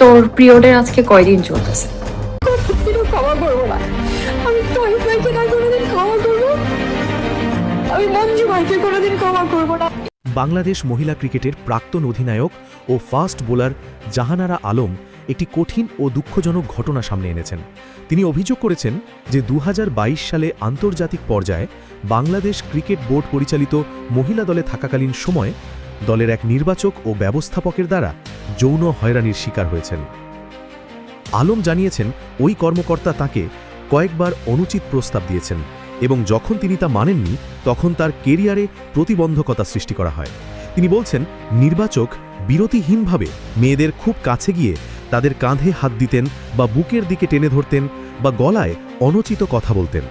তোর পিরিয়ডের আজকে কয়দিন চলতেছে? ক্ষমা করব না। আমি তহিদ ভাইকে না কোনোদিন ক্ষমা করব? আমি মঞ্জু ভাইকে কোনোদিন ক্ষমা করব না। বাংলাদেশ মহিলা ক্রিকেটের প্রাক্তন অধিনায়ক ও ফাস্ট বোলার জাহানারা আলম একটি কঠিন ও দুঃখজনক ঘটনা সামনে এনেছেন। তিনি অভিযোগ করেছেন যে দু হাজার বাইশ সালে আন্তর্জাতিক পর্যায়ে বাংলাদেশ ক্রিকেট বোর্ড পরিচালিত মহিলা দলে থাকাকালীন সময় দলের এক নির্বাচক ও ব্যবস্থাপকের দ্বারা যৌন হয়রানির শিকার হয়েছেন। আলম জানিয়েছেন, ওই কর্মকর্তা তাকে কয়েকবার অনুচিত প্রস্তাব দিয়েছেন এবং যখন তিনি তা মানেননি, তখন তার কেরিয়ারে প্রতিবন্ধকতা সৃষ্টি করা হয়। তিনি বলছেন, নির্বাচক বিরতিহীনভাবে মেয়েদের খুব কাছে গিয়ে তাদের কাঁধে হাত দিতেন বা বুকের দিকে টেনে ধরতেন বা গলায় অনুচিত কথা বলতেন।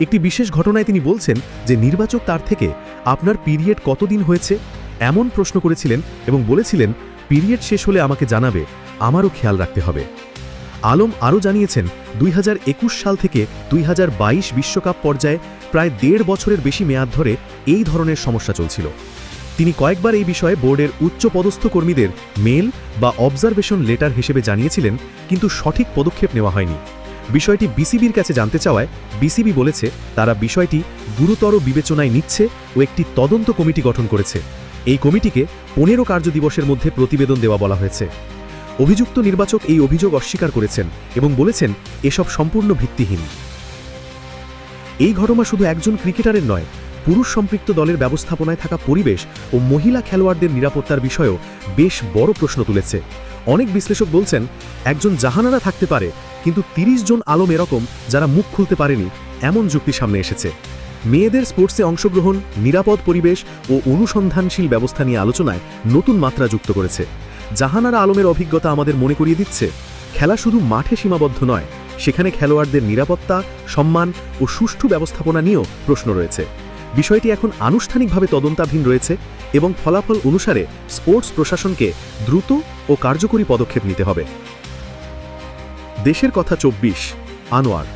একটি বিশেষ ঘটনায় তিনি বলছেন যে, নির্বাচক তার থেকে, আপনার পিরিয়ড কতদিন হয়েছে? এমন প্রশ্ন করেছিলেন এবং বলেছিলেন পিরিয়ড শেষ হলে আমাকে জানাবে, আমারও খেয়াল রাখতে হবে। আলম আরও জানিয়েছেন, দুই হাজার একুশ সাল থেকে দুই বিশ্বকাপ পর্যায়ে প্রায় দেড় বছরের বেশি মেয়াদ ধরে এই ধরনের সমস্যা চলছিল। তিনি কয়েকবার এই বিষয়ে বোর্ডের উচ্চ পদস্থ কর্মীদের মেল বা অবজারভেশন লেটার হিসেবে জানিয়েছিলেন, কিন্তু সঠিক পদক্ষেপ নেওয়া হয়নি। বিষয়টি বিসিবির কাছে জানতে চাওয়ায় বিসিবি বলেছে, তারা বিষয়টি গুরুতর বিবেচনায় নিচ্ছে ও একটি তদন্ত কমিটি গঠন করেছে। এই কমিটিকে পনেরো কার্যদিবসের মধ্যে প্রতিবেদন দেওয়া বলা হয়েছে। অভিযুক্ত নির্বাচক এই অভিযোগ অস্বীকার করেছেন এবং বলেছেন, এসব সম্পূর্ণ ভিত্তিহীন। এই ঘটনা শুধু একজন ক্রিকেটারের নয়, পুরুষ সম্পৃক্ত দলের ব্যবস্থাপনায় থাকা পরিবেশ ও মহিলা খেলোয়াড়দের নিরাপত্তার বিষয়েও বেশ বড় প্রশ্ন তুলেছে। অনেক বিশ্লেষক বলছেন, একজন জাহানারা থাকতে পারে, কিন্তু ৩০ জন আলম এরকম যারা মুখ খুলতে পারেনি, এমন যুক্তি সামনে এসেছে। মেয়েদের স্পোর্টসে অংশগ্রহণ, নিরাপদ পরিবেশ ও অনুসন্ধানশীল ব্যবস্থা নিয়ে আলোচনায় নতুন মাত্রা যুক্ত করেছে। জাহানারা আলমের অভিজ্ঞতা আমাদের মনে করিয়ে দিচ্ছে, খেলা শুধু মাঠে সীমাবদ্ধ নয়, সেখানে খেলোয়াড়দের নিরাপত্তা, সম্মান ও সুষ্ঠু ব্যবস্থাপনা নিয়েও প্রশ্ন রয়েছে। বিষয়টি এখন আনুষ্ঠানিকভাবে তদন্তাধীন রয়েছে এবং ফলাফল অনুসারে স্পোর্টস প্রশাসনকে দ্রুত ও কার্যকরী পদক্ষেপ নিতে হবে। দেশের কথা চব্বিশ, আনোয়ার